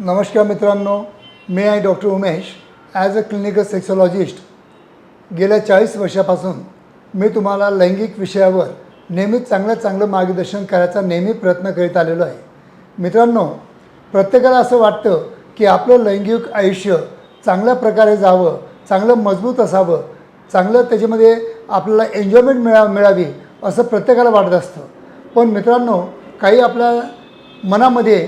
नमस्कार मित्रांनो मी आहे doctor Umesh. As a clinical sexologist गेल्या चाळीस वर्षापासून मी तुम्हाला लैंगिक विषयावर नेहमी चांगलं चांगलं मार्गदर्शन करायचा नेहमी प्रयत्न करीत आलेलो आहे. मित्रांनो प्रत्येकाला असं वाटतं की आपलं लैंगिक आयुष्य चांगल्या प्रकारे जावं चांगलं मजबूत असावं चांगलं त्याच्यामध्ये आपल्याला एन्जॉयमेंट मिळा मिळावी असं प्रत्येकाला वाटत असतं. पण मित्रांनो काही आपल्या मनामध्ये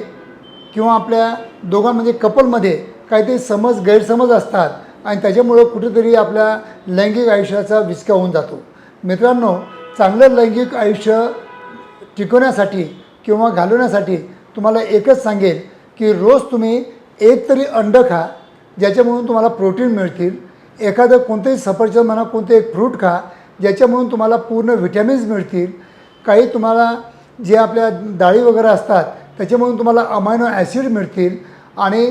किंवा आपल्या दोघांमध्ये म्हणजे कपलमध्ये काहीतरी समज गैरसमज असतात आणि त्याच्यामुळं कुठेतरी आपल्या लैंगिक आयुष्याचा विस्का होऊन जातो. मित्रांनो चांगलं लैंगिक आयुष्य टिकवण्यासाठी किंवा घालवण्यासाठी तुम्हाला एकच सांगेल की रोज तुम्ही एक तरी अंड खा ज्याच्यामधून तुम्हाला प्रोटीन मिळतील. एखादं कोणतंही सफरचंद म्हणा कोणतं एक फ्रूट खा ज्याच्यामधून तुम्हाला पूर्ण व्हिटॅमिन्स मिळतील. काही तुम्हाला जे आपल्या डाळी वगैरे असतात त्याच्यामधून तुम्हाला अमायनो ॲसिड मिळतील आणि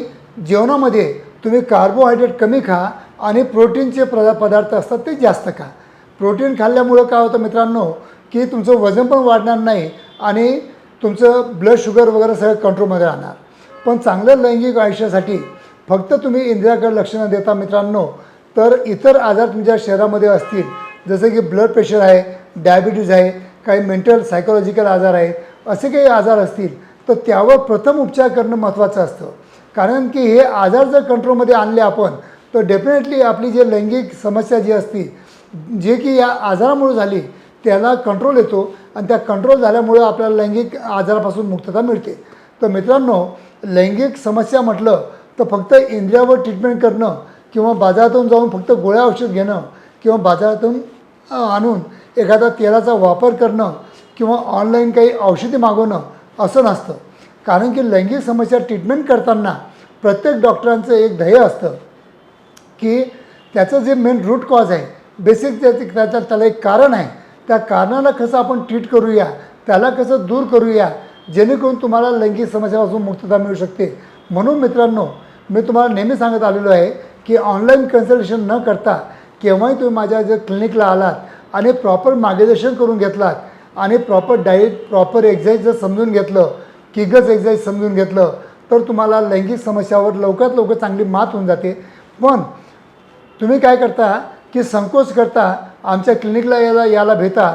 जेवणामध्ये तुम्ही कार्बोहायड्रेट कमी खा आणि प्रोटीनचे पदा पदार्थ असतात ते जास्त खा. प्रोटीन खाल्ल्यामुळं काय होतं मित्रांनो की तुमचं वजन पण वाढणार नाही आणि तुमचं ब्लड शुगर वगैरे सगळं कंट्रोलमध्ये राहणार. पण चांगलं लैंगिक आयुष्यासाठी फक्त तुम्ही इंद्रियाकडे लक्ष न देता मित्रांनो तर इतर आजार तुमच्या शरीरामध्ये असतील जसं की ब्लड प्रेशर आहे डायबिटीज आहे काही मेंटल सायकोलॉजिकल आजार आहेत असे काही आजार असतील तर त्यावर प्रथम उपचार करणं महत्त्वाचं असतं. कारण की हे आजार जर कंट्रोलमध्ये आणले आपण तर डेफिनेटली आपली जे लैंगिक समस्या जी असती जे की या आजारामुळे झाली त्याला कंट्रोल येतो आणि त्या कंट्रोल झाल्यामुळं आपल्याला लैंगिक आजारापासून मुक्तता मिळते. तर मित्रांनो लैंगिक समस्या म्हटलं तर फक्त इंद्रियावर ट्रीटमेंट करणं किंवा बाजारातून जाऊन फक्त गोळ्या औषध घेणं किंवा बाजारातून आणून एखादा तेलाचा वापर करणं किंवा ऑनलाईन काही औषधी मागवणं असं नसतं. कारण की लैंगिक समस्या ट्रीटमेंट करताना प्रत्येक डॉक्टरांचं एक ध्येय असतं की त्याचं जे मेन रूट कॉज आहे बेसिक त्याचं त्याच्या त्याला एक कारण आहे. त्या कारणाला कसं आपण ट्रीट करूया त्याला कसं दूर करूया जेणेकरून तुम्हाला लैंगिक समस्यापासून मुक्तता मिळू शकते. म्हणून मित्रांनो मी तुम्हाला नेहमी सांगत आलेलो आहे की ऑनलाईन कन्सल्टेशन न करता केव्हाही तुम्ही माझ्या जर क्लिनिकला आलात आणि प्रॉपर मार्गदर्शन करून घेतलात आणि प्रॉपर डाईट प्रॉपर एक्झरसाईज जर समजून घेतलं किगज एक्झरसाईज समजून घेतलं तर तुम्हाला लैंगिक समस्यावर लवकरात लवकर चांगली मात होऊन जाते. पण तुम्ही काय करता की संकोच करता आमच्या क्लिनिकला यायला यायला भेटा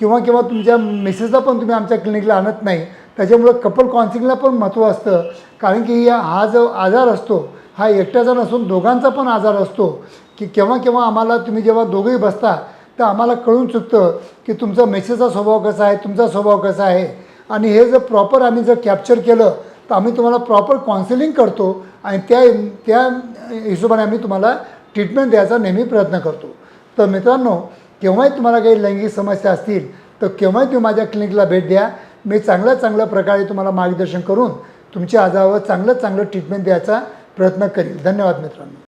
किंवा किंवा तुमच्या मिसेसला पण तुम्ही आमच्या क्लिनिकला आणत नाही. त्याच्यामुळं कपल काउन्सिलिंगला पण महत्त्व असतं. कारण की या हा जो आजार असतो हा एकट्याचा नसून दोघांचा पण आजार असतो. की केव्हा केव्हा आम्हाला तुम्ही जेव्हा दोघंही बसता तर आम्हाला कळून चुकतं की तुमचा मेसेजचा स्वभाव कसा आहे तुमचा स्वभाव कसा आहे. आणि हे जर प्रॉपर आम्ही जर कॅप्चर केलं तर आम्ही तुम्हाला प्रॉपर काउन्सिलिंग करतो आणि त्या त्या हिशोबाने आम्ही तुम्हाला ट्रीटमेंट द्यायचा नेहमी प्रयत्न करतो. तर मित्रांनो केव्हाही तुम्हाला काही लैंगिक समस्या असतील तर केव्हाही तुम्ही माझ्या क्लिनिकला भेट द्या. मी चांगल्या चांगल्या प्रकारे तुम्हाला मार्गदर्शन करून तुमच्या आजारावर चांगलं चांगलं ट्रीटमेंट द्यायचा प्रयत्न करील धन्यवाद मित्रांनो.